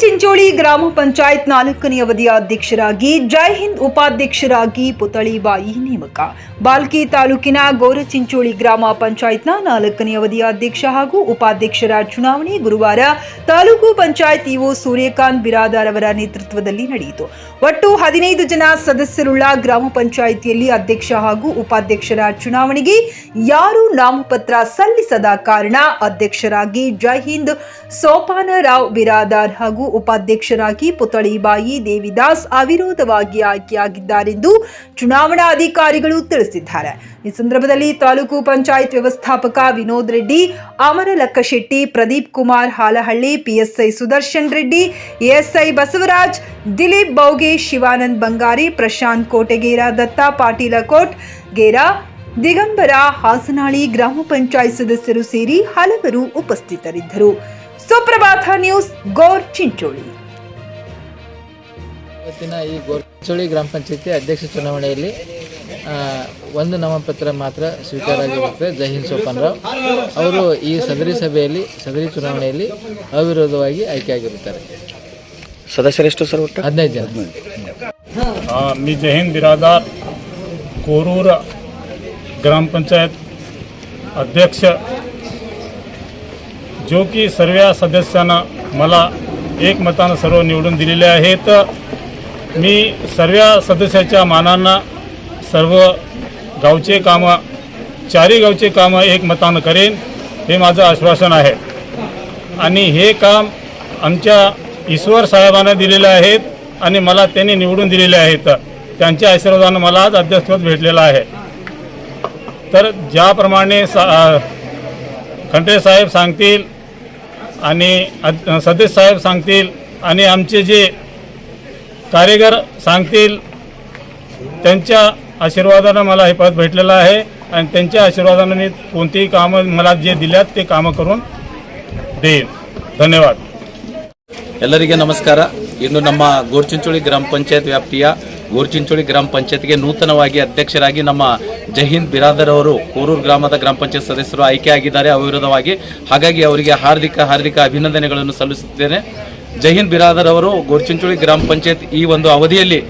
ಚಿಂಚೋಳಿ ಗ್ರಾಮ ಪಂಚಾಯತ್ ನಾಲ್ಕನೇ ಅವಧಿಯ ಅಧ್ಯಕ್ಷರಾಗಿ, ಜೈ ಹಿಂದ್ ಉಪಾಧ್ಯಕ್ಷರಾಗಿ ಪುತಳಿ ಬಾಯಿ ನೇಮಕ. ಬಾಲ್ಕಿ ತಾಲೂಕಿನ ಗೋರಚಿಂಚೋಳಿ ಗ್ರಾಮ ಪಂಚಾಯತ್ನ ನಾಲ್ಕನೇ ಅವಧಿಯ ಅಧ್ಯಕ್ಷ ಹಾಗೂ ಉಪಾಧ್ಯಕ್ಷರ ಚುನಾವಣೆ ಗುರುವಾರ ತಾಲೂಕು ಪಂಚಾಯತ್ ಇಒ ಸೂರ್ಯಕಾಂತ್ ಬಿರಾದಾರ್ ಅವರ ನೇತೃತ್ವದಲ್ಲಿ ನಡೆಯಿತು. ಒಟ್ಟು ಹದಿನೈದು ಜನ ಸದಸ್ಯರುಳ್ಳ ಗ್ರಾಮ ಪಂಚಾಯಿತಿಯಲ್ಲಿ ಅಧ್ಯಕ್ಷ ಹಾಗೂ ಉಪಾಧ್ಯಕ್ಷರ ಚುನಾವಣೆಗೆ ಯಾರೂ ನಾಮಪತ್ರ ಸಲ್ಲಿಸದ ಕಾರಣ ಅಧ್ಯಕ್ಷರಾಗಿ ಜೈ ಹಿಂದ್ ಸೋಪಾನರಾವ್ ಬಿರಾದಾರ್ ಹಾಗೂ ಉಪಾಧ್ಯಕ್ಷರಾಗಿ ಪುತಳಿಬಾಯಿ ದೇವಿದಾಸ್ ಅವಿರೋಧವಾಗಿ ಆಯ್ಕೆಯಾಗಿದ್ದಾರೆಂದು ಚುನಾವಣಾ ಅಧಿಕಾರಿಗಳು ತಿಳಿಸಿದ್ದಾರೆ. ಈ ಸಂದರ್ಭದಲ್ಲಿ ತಾಲೂಕು ಪಂಚಾಯತ್ ವ್ಯವಸ್ಥಾಪಕ Vinod Reddy Amara Lakkashetti Pradeep Kumar Halahalli, PSI Sudarshan Reddy, ASI Basavaraj, Dilip ಬೌಗೆ, Shivanand Bangari, Prashant Kotegera, Datta Patil coat, ಗೇರ, Digambara, Hasanali ಗ್ರಾಮ ಪಂಚಾಯತ್ ಸದಸ್ಯರು ಸೇರಿ ಹಲವರು ಉಪಸ್ಥಿತರಿದ್ದರು. ಸುಪ್ರಭಾತ ನ್ಯೂಸ್ ಗೋರ್ ಚಿಂಚೋಳಿ ಇವತ್ತಿನ ಈ ಗೋರ್ಚೋಳಿ ಗ್ರಾಮ ಪಂಚಾಯತಿ ಅಧ್ಯಕ್ಷ ಚುನಾವಣೆಯಲ್ಲಿ ಆ, ಒಂದು ನಾಮಪತ್ರ ಮಾತ್ರ ಸ್ವೀಕಾರ ಆಗಿರುತ್ತೆ ಜಹೀನ್ ಸೋಪಾನ್ರಾವ್ ಅವರು ಈ ಸದರಿ ಸಭೆಯಲ್ಲಿ ಸದರಿ ಚುನಾವಣೆಯಲ್ಲಿ ಅವಿರೋಧವಾಗಿ ಆಯ್ಕೆಯಾಗಿರುತ್ತಾರೆ ಸದಸ್ಯರೆಷ್ಟು ಸರ್ ಒಟ್ಟು ಹದಿನೈದು ಜನ अ, मी जहीन बिरादार कोरूर ग्रामपंचायत अध्यक्ष जो की सर्व सदस्यांना मला एकमतानं सर्व निवडून दिलेले आहेत. मी सर्व सदस्याच्या मानांना सर्व गावचे कामं चारही गावचे कामं एकमतानं करेन हे माझं आश्वासन आहे. आणि हे काम आमच्या ईश्वर साहेबांना दिलेले आहेत आणि मला त्यांनी निवडून दिलेले आहेत. त्यांच्या आशीर्वादानं मला आज अध्यक्षपद भेटलेलं आहे. तर ज्याप्रमाणे सा खंडे साहेब सांगतील आणि अद- सदस्य साहेब सांगतील आणि आमचे जे कारीगर सांगतील त्यांच्या आशीर्वादानं मला हे पद भेटलेलं आहे आणि त्यांच्या आशीर्वादानं मी कोणतीही कामं मला जे दिल्यात ते कामं करून देईन धन्यवाद ಎಲ್ಲರಿಗೆ ನಮಸ್ಕಾರ ಇನ್ನು ನಮ್ಮ ಗೋರ್ಚಿಂಚೋಳಿ ಗ್ರಾಮ ಪಂಚಾಯತ್ ವ್ಯಾಪ್ತಿಯ ಗೋರ್ಚಿಂಚೋಳಿ ಗ್ರಾಮ ಪಂಚಾಯತ್ಗೆ ನೂತನವಾಗಿ ಅಧ್ಯಕ್ಷರಾಗಿ ನಮ್ಮ ಜಹಿಂದ್ ಬಿರಾದರ್ ಅವರು ಕೋರೂರು ಗ್ರಾಮದ ಗ್ರಾಮ ಪಂಚಾಯತ್ ಸದಸ್ಯರು ಆಯ್ಕೆಯಾಗಿದ್ದಾರೆ ಅವಿರೋಧವಾಗಿ. ಹಾಗಾಗಿ ಅವರಿಗೆ ಹಾರ್ದಿಕ ಹಾರ್ದಿಕ ಅಭಿನಂದನೆಗಳನ್ನು ಸಲ್ಲಿಸುತ್ತೇನೆ ಜಹಿಂದ್ ಬಿರಾದರ್ ಅವರು ಗೋರ್ಚಿಂಚೋಳಿ ಗ್ರಾಮ ಪಂಚಾಯತ್ ಈ ಒಂದು ಅವಧಿಯಲ್ಲಿ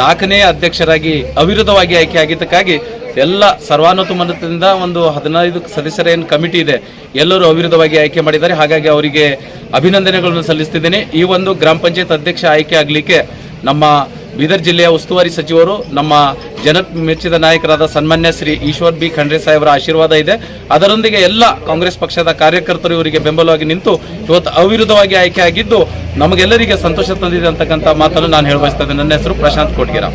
ನಾಲ್ಕನೇ ಅಧ್ಯಕ್ಷರಾಗಿ ಅವಿರೋಧವಾಗಿ ಆಯ್ಕೆಯಾಗಿದ್ದಕ್ಕಾಗಿ ಎಲ್ಲ ಸರ್ವಾನುಮತದಿಂದ ಒಂದು ಹದಿನೈದು ಸದಸ್ಯರ ಏನು ಕಮಿಟಿ ಇದೆ, ಎಲ್ಲರೂ ಅವಿರೋಧವಾಗಿ ಆಯ್ಕೆ ಮಾಡಿದ್ದಾರೆ. ಹಾಗಾಗಿ ಅವರಿಗೆ ಅಭಿನಂದನೆಗಳನ್ನು ಸಲ್ಲಿಸ್ತಿದ್ದೇನೆ ಈ ಒಂದು ಗ್ರಾಮ ಪಂಚಾಯತ್ ಅಧ್ಯಕ್ಷ ಆಯ್ಕೆ ಆಗಲಿಕ್ಕೆ ನಮ್ಮ ಬೀದರ್ ಜಿಲ್ಲೆಯ ಉಸ್ತುವಾರಿ ಸಚಿವರು ನಮ್ಮ ಜನ ಮೆಚ್ಚಿದ ನಾಯಕರಾದ ಸನ್ಮಾನ್ಯ ಶ್ರೀ ಈಶ್ವರ್ ಬಿ ಖಂಡ್ರೆ ಸಾಹೇಬರ ಆಶೀರ್ವಾದ ಇದೆ. ಅದರೊಂದಿಗೆ ಎಲ್ಲ ಕಾಂಗ್ರೆಸ್ ಪಕ್ಷದ ಕಾರ್ಯಕರ್ತರು ಇವರಿಗೆ ಬೆಂಬಲವಾಗಿ ನಿಂತು ಇವತ್ತು ಅವಿರುದ್ಧವಾಗಿ ಆಯ್ಕೆ ಆಗಿದ್ದು ನಮಗೆಲ್ಲರಿಗೆ ಸಂತೋಷ ತಂದಿದೆ ಅಂತಕ್ಕಂಥ ಮಾತನ್ನು ನಾನು ಹೇಳ ಬಯಸ್ತಾ ಇದ್ದೇನೆ. ನನ್ನ ಹೆಸರು ಪ್ರಶಾಂತ್ ಕೋಟ್ಗೆರ